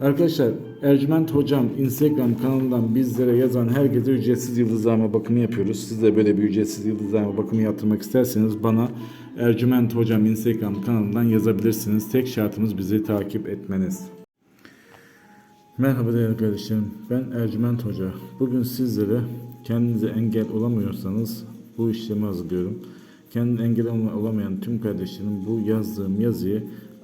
Arkadaşlar Ercüment Hocam Instagram kanalından bizlere yazan herkese ücretsiz yıldızlama bakımı yapıyoruz. Siz de böyle bir ücretsiz yıldızlama bakımı yaptırmak isterseniz bana Ercüment Hocam Instagram kanalından yazabilirsiniz. Tek şartımız bizi takip etmeniz. Merhaba değerli kardeşlerim. Ben Ercüment Hoca. Bugün sizlere kendinize engel olamıyorsanız bu işlemi hazırlıyorum. Kendine engel olamayan tüm kardeşlerim bu yazdığım yazıyı